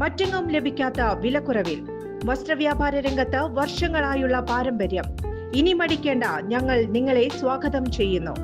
മറ്റെങ്ങും ലഭിക്കാത്ത വിലക്കുറവിൽ. വസ്ത്രവ്യാപാര രംഗത്ത് വർഷങ്ങളായുള്ള പാരമ്പര്യം. ഇനി മടിക്കേണ്ട ഞങ്ങൾ നിങ്ങളെ സ്വാഗതം ചെയ്യുന്നു.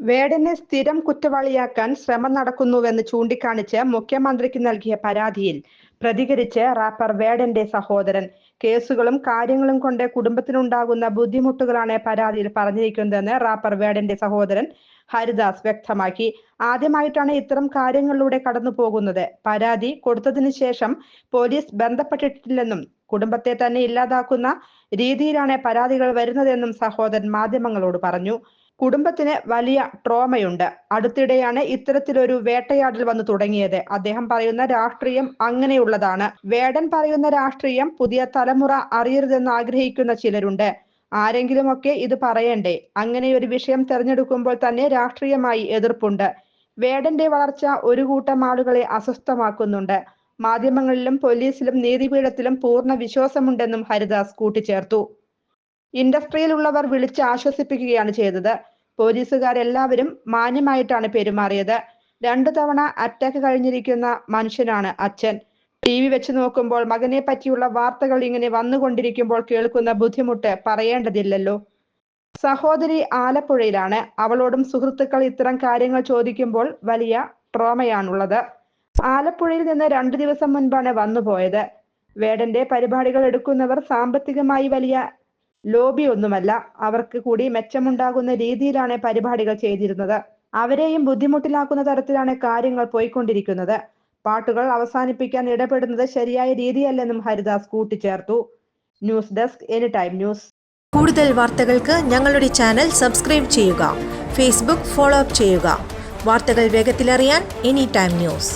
വേടനെ സ്ഥിരം കുറ്റവാളിയാക്കാൻ ശ്രമം നടക്കുന്നുവെന്ന് ചൂണ്ടിക്കാണിച്ച് മുഖ്യമന്ത്രിക്ക് നൽകിയ പരാതിയിൽ പ്രതികരിച്ച് റാപ്പർ വേടന്റെ സഹോദരൻ. കേസുകളും കാര്യങ്ങളും കൊണ്ട് കുടുംബത്തിനുണ്ടാകുന്ന ബുദ്ധിമുട്ടുകളാണ് പരാതിയിൽ പറഞ്ഞിരിക്കുന്നതെന്ന് റാപ്പർ വേടന്റെ സഹോദരൻ ഹരിദാസ് വ്യക്തമാക്കി. ആദ്യമായിട്ടാണ് ഇത്തരം കാര്യങ്ങളിലൂടെ കടന്നു പോകുന്നത്. പരാതി കൊടുത്തതിനു ശേഷം പോലീസ് ബന്ധപ്പെട്ടിട്ടില്ലെന്നും കുടുംബത്തെ തന്നെ ഇല്ലാതാക്കുന്ന രീതിയിലാണ് പരാതികൾ വരുന്നതെന്നും സഹോദരൻ മാധ്യമങ്ങളോട് പറഞ്ഞു. കുടുംബത്തിന് വലിയ ട്രോമയുണ്ട്. അടുത്തിടെയാണ് ഇത്തരത്തിലൊരു വേട്ടയാടൽ വന്നു തുടങ്ങിയത്. അദ്ദേഹം പറയുന്ന രാഷ്ട്രീയം അങ്ങനെയുള്ളതാണ്. വേടൻ പറയുന്ന രാഷ്ട്രീയം പുതിയ തലമുറ അറിയരുതെന്ന് ആഗ്രഹിക്കുന്ന ചിലരുണ്ട്. ആരെങ്കിലുമൊക്കെ ഇത് പറയണ്ടേ? അങ്ങനെ ഒരു വിഷയം തെരഞ്ഞെടുക്കുമ്പോൾ തന്നെ രാഷ്ട്രീയമായി എതിർപ്പുണ്ട്. വേടന്റെ വളർച്ച ഒരു കൂട്ടം ആളുകളെ അസ്വസ്ഥമാക്കുന്നുണ്ട്. മാധ്യമങ്ങളിലും പോലീസിലും നീതിപീഠത്തിലും പൂർണ വിശ്വാസമുണ്ടെന്നും ഹരിദാസ് കൂട്ടിച്ചേർത്തു. ഇൻഡസ്ട്രിയിലുള്ളവർ വിളിച്ച് ആശ്വസിപ്പിക്കുകയാണ് ചെയ്തത്. പോലീസുകാരെല്ലാവരും മാന്യമായിട്ടാണ് പെരുമാറിയത്. രണ്ടു തവണ അറ്റാക്ക് കഴിഞ്ഞിരിക്കുന്ന മനുഷ്യനാണ് അച്ഛൻ. ടി വി വെച്ച് നോക്കുമ്പോൾ മകനെ പറ്റിയുള്ള വാർത്തകൾ ഇങ്ങനെ വന്നുകൊണ്ടിരിക്കുമ്പോൾ കേൾക്കുന്ന ബുദ്ധിമുട്ട് പറയേണ്ടതില്ലല്ലോ. സഹോദരി ആലപ്പുഴയിലാണ്. അവളോടും സുഹൃത്തുക്കൾ ഇത്തരം കാര്യങ്ങൾ ചോദിക്കുമ്പോൾ വലിയ ട്രോമയാണുള്ളത്. ആലപ്പുഴയിൽ നിന്ന് രണ്ടു ദിവസം മുൻപാണ് വന്നുപോയത്. വേടന്റെ പരിപാടികൾ എടുക്കുന്നവർ സാമ്പത്തികമായി വലിയ ലോബി ഒന്നുമല്ല അവർക്ക് കൂടി മെച്ചമുണ്ടാകുന്ന രീതിയിലാണ് പരിപാടികൾ ചെയ്തിരുന്നത്. അവരെയും ബുദ്ധിമുട്ടിലാക്കുന്ന തരത്തിലാണ് കാര്യങ്ങൾ പോയിക്കൊണ്ടിരിക്കുന്നത്. പാട്ടുകൾ അവസാനിപ്പിക്കാൻ ഇടപെടുന്നത് ശരിയായ രീതിയല്ലെന്നും ഹരിദാസ് കൂട്ടിച്ചേർത്തു. News desk any time news. കൂടുതൽ വാർത്തകൾക്ക് ഞങ്ങളുടെ ചാനൽ സബ്സ്ക്രൈബ് ചെയ്യുക. ഫേസ്ബുക്ക് ഫോളോ അപ്പ് ചെയ്യുക. വാർത്തകൾ വേഗത്തിലറിയാൻ എനി ടൈം ന്യൂസ്.